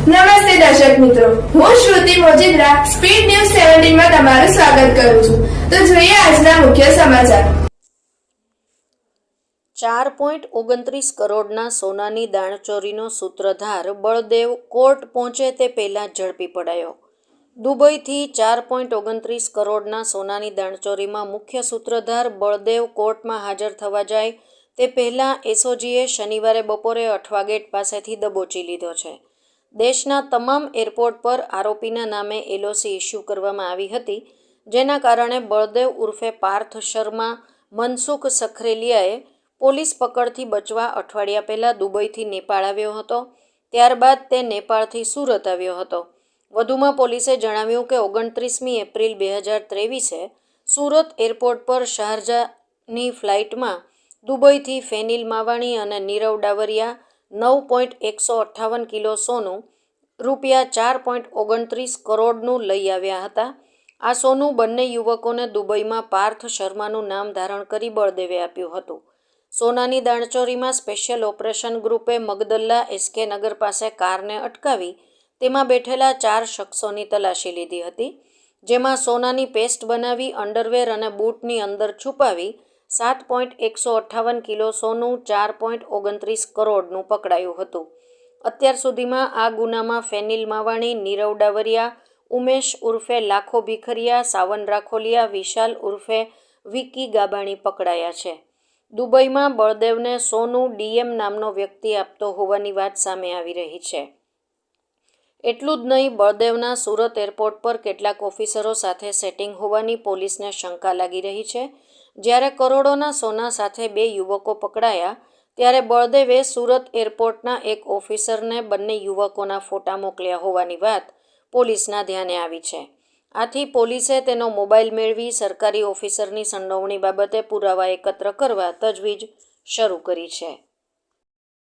નમસ્તે દર્શક મિત્રો. હું શ્રુતિ મોજીદ્રા, સ્પીડ ન્યૂઝ સેવન્ટીનમાં તમારું સ્વાગત કરું છું. તો જોઈએ આજના મુખ્ય સમાચાર. ચાર પોઈન્ટ ઓગણત્રીસ કરોડના સોનાની દાણચોરીનો સૂત્રધાર બળદેવ કોર્ટ પહોંચે તે પહેલાં ઝડપી પડાયો. દુબઈથી ચાર પોઈન્ટ ઓગણત્રીસ કરોડના સોનાની દાણચોરીમાં મુખ્ય સૂત્રધાર બળદેવ કોર્ટમાં હાજર થવા જાય તે પહેલાં એસઓજીએ શનિવારે બપોરે અઠવા ગેટ પાસેથી દબોચી લીધો છે. દેશના તમામ એરપોર્ટ પર આરોપીના નામે એલઓસી ઇસ્યુ કરવામાં આવી હતી, જેના કારણે બળદેવ ઉર્ફે પાર્થ શર્મા, મનસુખ સખરેલિયાએ પોલીસ પકડથી બચવા અઠવાડિયા પહેલાં દુબઈથી નેપાળ આવ્યો હતો. ત્યારબાદ તે નેપાળથી સુરત આવ્યો હતો. વધુમાં પોલીસે જણાવ્યું કે ઓગણત્રીસમી એપ્રિલ બે હજાર ત્રેવીસે સુરત એરપોર્ટ પર શારજાની ફ્લાઇટમાં દુબઈથી ફેનિલ માવાણી અને નીરવ ડાવરિયા નવ પોઈન્ટ એકસો અઠ્ઠાવન કિલો સોનું રૂપિયા ચાર પોઈન્ટ ઓગણત્રીસ કરોડનું લઈ આવ્યા હતા. આ સોનું બંને યુવકોને દુબઈમાં પાર્થ શર્માનું નામ ધારણ કરી બળદેવે આપ્યું હતું. સોનાની દાણચોરીમાં સ્પેશિયલ ઓપરેશન ગ્રુપે મગદલ્લા એસકે નગર પાસે કારને અટકાવી તેમાં બેઠેલા ચાર શખ્સોની તલાશી લીધી હતી, જેમાં સોનાની પેસ્ટ બનાવી, અંડરવેર અને બૂટની અંદર છુપાવી સાત પોઈન્ટ એકસો અઠ્ઠાવન કિલો સોનું, ચાર પોઈન્ટ ઓગણત્રીસ કરોડનું પકડાયું હતું. અત્યાર સુધીમાં આ ગુનામાં ફેનિલ માવાણી, નીરવ ડાવરિયા, ઉમેશ ઉર્ફે લાખો ભીખરિયા, સાવન રાખોલિયા, વિશાલ ઉર્ફે વિકી ગાબાણી પકડાયા છે. દુબઈમાં બળદેવને સોનું ડીએમ નામનો વ્યક્તિ આપતો હોવાની વાત સામે આવી રહી છે. એટલું જ નહીં, બળદેવના સુરત એરપોર્ટ પર કેટલાક ઓફિસરો સાથે સેટિંગ હોવાની પોલીસને શંકા લાગી રહી છે. જ્યારે કરોડોના સોના સાથે બે યુવકો પકડાયા, ત્યારે બળદેવે સુરત એરપોર્ટના એક ઓફિસરને બંને યુવકોના ફોટા મોકલ્યા હોવાની વાત પોલીસના ધ્યાને આવી છે. આથી પોલીસે તેનો મોબાઈલ મેળવી સરકારી ઓફિસરની સંડોવણી બાબતે પુરાવા એકત્ર કરવા તજવીજ શરૂ કરી છે.